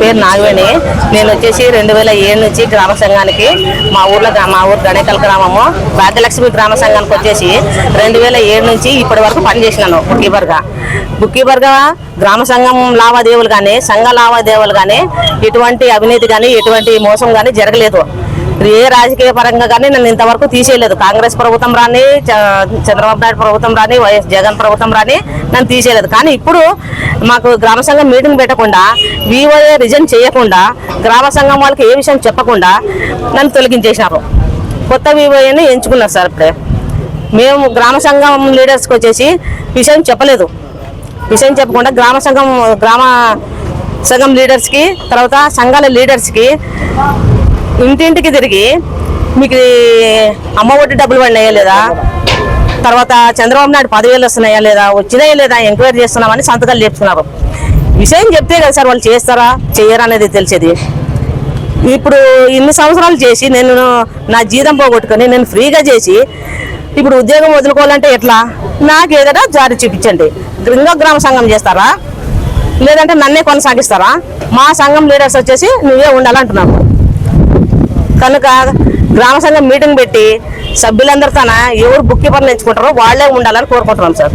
పేరు నాగవేణి. నేను వచ్చేసి రెండు వేల ఏడు నుంచి గ్రామ సంఘానికి మా ఊర్లో గ్రా- మా ఊరు గణేకల్ గ్రామము భాగ్యలక్ష్మి గ్రామ సంఘానికి వచ్చేసి రెండు వేల ఏడు నుంచి ఇప్పటి వరకు పనిచేసినాను బుక్ కీపర్గా బుక్ కీపర్గా గ్రామ సంఘం లావాదేవీలు కానీ సంఘ లావాదేవీలు కానీ ఎటువంటి అవినీతి కానీ ఎటువంటి మోసం కానీ జరగలేదు. ఏ రాజకీయ పరంగా కానీ నన్ను ఇంతవరకు తీసేయలేదు. కాంగ్రెస్ ప్రభుత్వం రాని చ- చంద్రబాబు నాయుడు ప్రభుత్వం రాని వైఎస్ జగన్ ప్రభుత్వం రాని నన్ను తీసేయలేదు. కానీ ఇప్పుడు మాకు గ్రామ సంఘం మీటింగ్ పెట్టకుండా వివోఏ రిజైన్ చేయకుండా గ్రామ సంఘం వాళ్ళకి ఏ విషయం చెప్పకుండా నన్ను తొలగించేసినారు. కొత్త వివోఏని ఎంచుకున్నారు సార్ ఇప్పుడే. మేము గ్రామ సంఘం లీడర్స్కి వచ్చేసి విషయం చెప్పలేదు. విషయం చెప్పకుండా గ్రామ సంఘం గ్రామ సంఘం లీడర్స్కి తర్వాత సంఘాల లీడర్స్కి ఇంటింటికి తిరిగి మీకు అమ్మ ఒడ్డు డబ్బులు పడినాయా లేదా? తర్వాత చంద్రబాబు నాయుడు పదివేలు వస్తున్నాయా లేదా? వచ్చినాయా లేదా? ఎంక్వైరీ చేస్తున్నామని సంతకాలు చెప్తున్నారు విషయం చెప్తే కదా సార్ వాళ్ళు చేస్తారా? చేయరా అనేది తెలిసేది. ఇప్పుడు ఇన్ని సంవత్సరాలు చేసి నేను నా జీతం పోగొట్టుకొని నేను ఫ్రీగా చేసి ఇప్పుడు ఉద్యోగం వదులుకోవాలంటే ఎట్లా? నాకు ఏదైనా జారీ చూపించండి. ఇంకా గ్రామ సంఘం చేస్తారా? లేదంటే నన్నే కొనసాగిస్తారా? మా సంఘం లీడర్స్ వచ్చేసి నువ్వే ఉండాలంటున్నాను కనుక గ్రామ సంఘం మీటింగ్ పెట్టి సభ్యులందరూ తన ఎవరు బుక్ కీపర్లు ఎంచుకుంటారో వాళ్ళే ఉండాలని కోరుకుంటున్నాం సార్.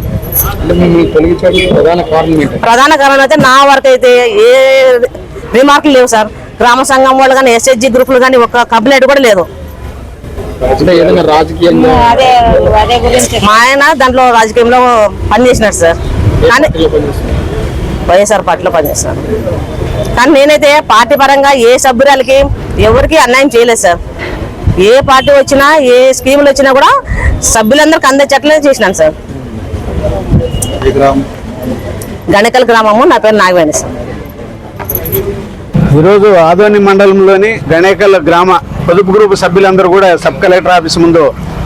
ప్రధాన కారణం ఏంటి? ప్రధాన కారణం అయితే నా వరకు అయితే ఏ రిమార్కులు లేవు సార్. గ్రామ సంఘం వాళ్ళు కానీ ఎస్హెచ్జి గ్రూపులు కానీ ఒక కంప్లైంట్ కూడా లేదు. అంటే ఏదైనా రాజకీయంగా అదే అదే గురించి. మా ఆయన దాంట్లో రాజకీయంలో పనిచేసినాడు సార్. కానీ పనిచేస్తున్నారు. వైఎస్ఆర్ పార్టీలో పనిచేస్తున్నాడు. కానీ నేనైతే పార్టీ పరంగా ఏ సభ్యురాలకి ఎవరికి అన్యాయం చేయలేదు సార్. ఏ పార్టీ వచ్చినా ఏ స్కీములు వచ్చినా కూడా సభ్యులందరికీ అందేటట్లే చేసినాను సార్. గణకల్ గ్రామము నా పేరు నాగవేణి సార్. ఈరోజు ఆదోని మండలంలోని గణేకల్ గ్రామ పొదుపు గ్రూపు సభ్యులందరూ కూడా సబ్ కలెక్టర్ ఆఫీస్ ముందు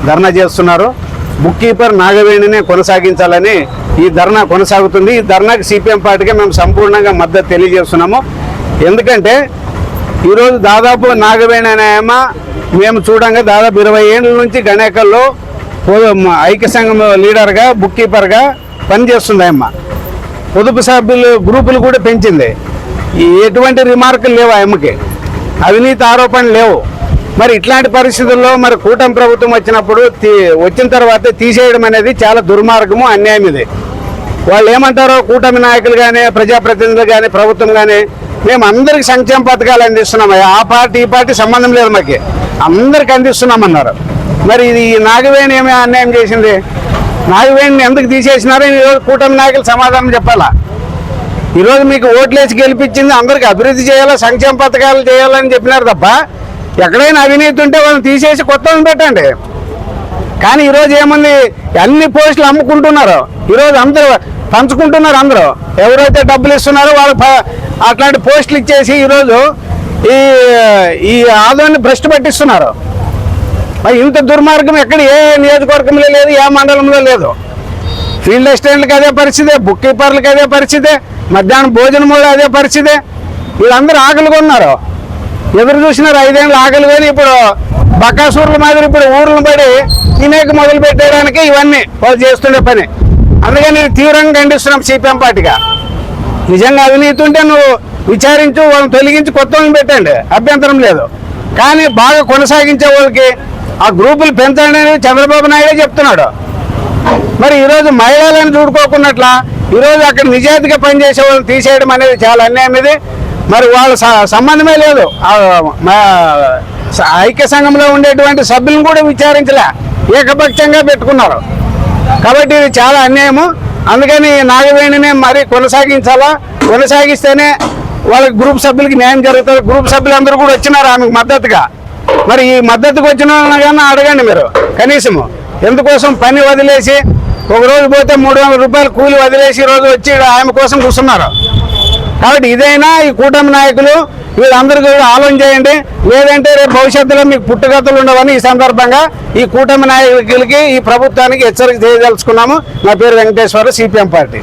ధర్నా చేస్తున్నారు. బుక్ కీపర్ నాగవేణిని కొనసాగించాలని ఈ ధర్నా కొనసాగుతుంది. ఈ ధర్నాకి సిపిఎం పార్టీకి మేము సంపూర్ణంగా మద్దతు తెలియజేస్తున్నాము. ఎందుకంటే ఈరోజు దాదాపు నాగవేణి అనే ఆమె మేము చూడంగా దాదాపు ఇరవై ఏళ్ళ నుంచి గణేకల్లో ఐక్య సంఘం లీడర్గా బుక్ కీపర్గా పనిచేస్తుంది అమ్మ. పొదుపు సభ్యులు గ్రూపులు కూడా పెంచింది. ఎటువంటి రిమార్కులు లేవు ఆయమ్మకి అవినీతి ఆరోపణలు లేవు. మరి ఇట్లాంటి పరిస్థితుల్లో మరి కూటమి ప్రభుత్వం వచ్చినప్పుడు తీ- వచ్చిన తర్వాత తీసేయడం అనేది చాలా దుర్మార్గము అన్యాయం ఇది వాళ్ళు ఏమంటారో కూటమి నాయకులు కానీ ప్రజాప్రతినిధులు కానీ ప్రభుత్వం కానీ మేము అందరికి సంక్షేమ పథకాలు అందిస్తున్నాం ఆ పార్టీ ఈ పార్టీ సంబంధం లేదు మాకు. అందరికి అందిస్తున్నామన్నారు. మరి ఇది ఈ నాగవేణి ఏమి అన్యాయం చేసింది? నాగవేణిని ఎందుకు తీసేసినారో? ఈరోజు కూటమి నాయకులు సమాధానం చెప్పాలా? ఈరోజు మీకు ఓట్లేసి గెలిపించింది అందరికి అభివృద్ధి చేయాలా సంక్షేమ పథకాలు చేయాలని చెప్పినారు తప్ప ఎక్కడైనా అవినీతి ఉంటే వాళ్ళని తీసేసి కొత్త పెట్టండి. కానీ ఈరోజు ఏముంది? అన్ని పోస్టులు అమ్ముకుంటున్నారు. ఈరోజు అందరూ పంచుకుంటున్నారు అందరూ. ఎవరైతే డబ్బులు ఇస్తున్నారో వాళ్ళు అట్లాంటి పోస్టులు ఇచ్చేసి ఈరోజు ఈ ఈ ఆదాయాన్ని భ్రష్టు పట్టిస్తున్నారు. మరి ఇంత దుర్మార్గం ఎక్కడ ఏ నియోజకవర్గంలో లేదు ఏ మండలంలో లేదు. ఫీల్డ్ అసిస్టెంట్లకి అదే పరిస్థితి బుక్ కీపర్లకి అదే పరిస్థితి మధ్యాహ్నం భోజనం కూడా అదే పరిస్థితి వీళ్ళందరూ ఆకలిగా ఉన్నారు ఎదురు చూసినారు? ఐదేళ్ళు ఆకలి కానీ ఇప్పుడు బకాసూర్ల మాదిరి ఇప్పుడు ఊర్లను పడి తినేక మొదలు పెట్టడానికి ఇవన్నీ వాళ్ళు చేస్తుండే పని. అందుకని నేను తీవ్రంగా ఖండిస్తున్నాం సిపిఎం పార్టీగా. నిజంగా అవినీతి ఉంటే నువ్వు విచారించు వాళ్ళని తొలగించి కొత్త వాళ్ళని పెట్టండి. అభ్యంతరం లేదు. కానీ బాగా కొనసాగించే వాళ్ళకి ఆ గ్రూపులు పెంచండి అనేది చంద్రబాబు నాయుడే చెప్తున్నాడు. మరి ఈరోజు మహిళలను చూడుకోకున్నట్లా ఈరోజు అక్కడ నిజాయితీగా పనిచేసే వాళ్ళని తీసేయడం అనేది చాలా అన్యాయం ఇది. మరి వాళ్ళ సంబంధమే లేదు. మా ఐక్య సంఘంలో ఉండేటువంటి సభ్యులను కూడా విచారించలే. ఏకపక్షంగా పెట్టుకున్నారు. కాబట్టి ఇది చాలా అన్యాయము. అందుకని నాగవేణినే మరి కొనసాగించాలా? కొనసాగిస్తేనే వాళ్ళ గ్రూప్ సభ్యులకి న్యాయం జరుగుతుంది. గ్రూప్ సభ్యులందరూ కూడా వచ్చినారు ఆమెకు మద్దతుగా. మరి ఈ మద్దతుకు వచ్చిన కానీ అడగండి మీరు కనీసము. ఎందుకోసం పని వదిలేసి ఒక రోజు పోతే మూడు వందల రూపాయలు కూలి వదిలేసి ఈ రోజు వచ్చి ఆమె కోసం కూర్చున్నారు. కాబట్టి ఇదైనా ఈ కూటమి నాయకులు వీళ్ళందరూ కూడా ఆలోచన చేయండి. లేదంటే రేపు భవిష్యత్తులో మీకు పుట్టుగతులు ఉండవని ఈ సందర్భంగా ఈ కూటమి నాయకులకి ఈ ప్రభుత్వానికి హెచ్చరిక చేయదలుచుకున్నాము. నా పేరు వెంకటేశ్వర సిపిఎం పార్టీ.